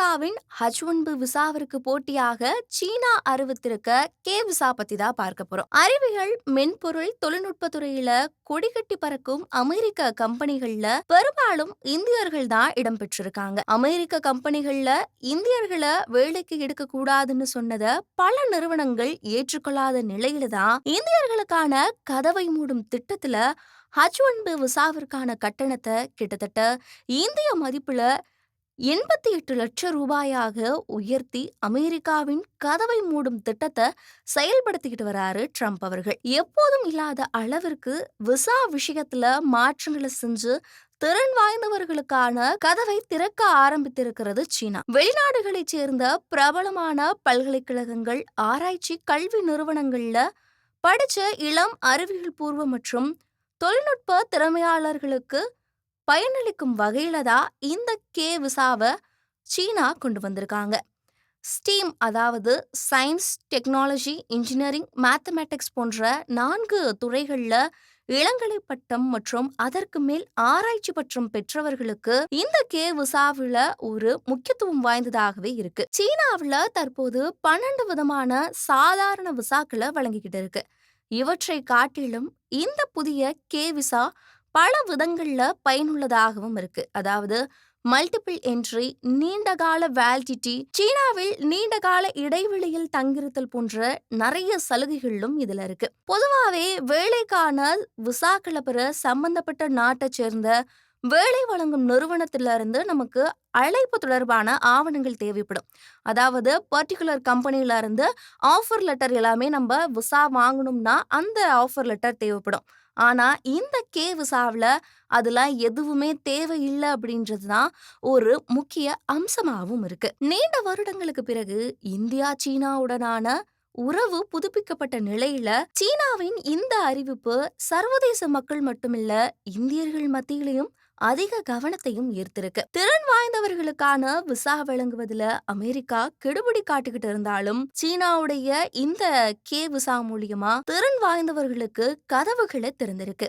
அமெரிக்காவின் ஹஜ் ஒன்பு விசாவிற்கு போட்டியாக சீனா அறிவித்திருக்க K visa பத்தி தான் பார்க்க போறோம். அறிவியல் மென்பொருள் தொழில்நுட்ப துறையில கொடிகட்டி பறக்கும் அமெரிக்க கம்பெனிகள்ல பெரும்பாலும் இந்தியர்கள் தான் இடம்பெற்றிருக்காங்க அமெரிக்க கம்பெனிகள்ல இந்தியர்களை வேலைக்கு எடுக்க கூடாதுன்னு சொன்னத பல நிறுவனங்கள் ஏற்றுக்கொள்ளாத நிலையில தான் இந்தியர்களுக்கான கதவை மூடும் திட்டத்துல ஹஜ் ஒன்பு விசாவிற்கான கட்டணத்தை கிட்டத்தட்ட இந்திய மதிப்புல எண்பத்தி எட்டு லட்சம் ரூபாயாக உயர்த்தி அமெரிக்காவின் கதவை மூடும் திட்டத்தை செயல்படுத்திக்கிட்டு வராரு ட்ரம்ப் அவர்கள். எப்போதும் இல்லாத அளவிற்கு விசா விஷயத்துல மாற்றங்களை செஞ்சு திறன் வாய்ந்தவர்களுக்கான கதவை திறக்க ஆரம்பித்திருக்கிறது சீனா. வெளிநாடுகளைச் சேர்ந்த பிரபலமான பல்கலைக்கழகங்கள் ஆராய்ச்சி கல்வி நிறுவனங்கள்ல படிச்ச இளம் அறிவியல் பூர்வ மற்றும் தொழில்நுட்ப திறமையாளர்களுக்கு பயனளிக்கும் வகையில தான் இந்த கே விசாவை சீனா கொண்டு வந்திருக்காங்க. ஸ்டீம் அதாவது சயின்ஸ் டெக்னாலஜி இன்ஜினியரிங் மேத்தமேட்டிக்ஸ் போன்ற நான்கு துறைகளில் இளங்கலை பட்டம் மற்றும் அதற்கு மேல் ஆராய்ச்சி பட்டம் பெற்றவர்களுக்கு இந்த கே விசாவில் ஒரு முக்கியத்துவம் வாய்ந்ததாகவே இருக்கு. சீனாவில் தற்போது பன்னெண்டு விதமான சாதாரண விசாக்களை வழங்கிக்கிட்டு இருக்கு. இவற்றை காட்டிலும் இந்த புதிய கே விசா பல விதங்கள்ல பயனுள்ளதாகவும் இருக்கு. அதாவது மல்டிபிள் என்ட்ரி நீண்டகால வேலிடிட்டி சீனாவில் நீண்டகால இடைவெளியில் தங்கிருத்தல் போன்ற நிறைய சலுகைகளும் இதுல இருக்கு. பொதுவாவே வேலைக்கான விசாக்களை பெற சம்பந்தப்பட்ட நாட்டை சேர்ந்த வேலை வழங்கும் நிறுவனத்திலிருந்து நமக்கு அழைப்பு தொடர்பான ஆவணங்கள் தேவைப்படும். அதாவது பர்டிகுலர் கம்பெனியிலிருந்து ஆஃபர் லெட்டர் எல்லாமே நம்ம விசா வாங்கணும்னா அந்த ஆஃபர் லெட்டர் தேவைப்படும். ஆனா இந்த கே விசாவில் அதெல்லாம் எதுவுமே தேவையில்லை அப்படின்றது தான் ஒரு முக்கிய அம்சமாகவும் இருக்கு. நீண்ட வருடங்களுக்கு பிறகு இந்தியா சீனாவுடனான உறவு புதுப்பிக்கப்பட்ட நிலையில சீனாவின் இந்த அறிவிப்பு சர்வதேச மக்கள் மட்டுமில்ல இந்தியர்கள் மத்தியிலையும் அதிக கவனத்தையும் ஈர்த்திருக்கு. திறன் வாய்ந்தவர்களுக்கான விசா வழங்குவதுல அமெரிக்கா கெடுபிடி காட்டிக்கிட்டு இருந்தாலும் சீனாவுடைய இந்த கே விசா மூலியமா திறன் வாய்ந்தவர்களுக்கு கதவுகளை திறந்திருக்கு.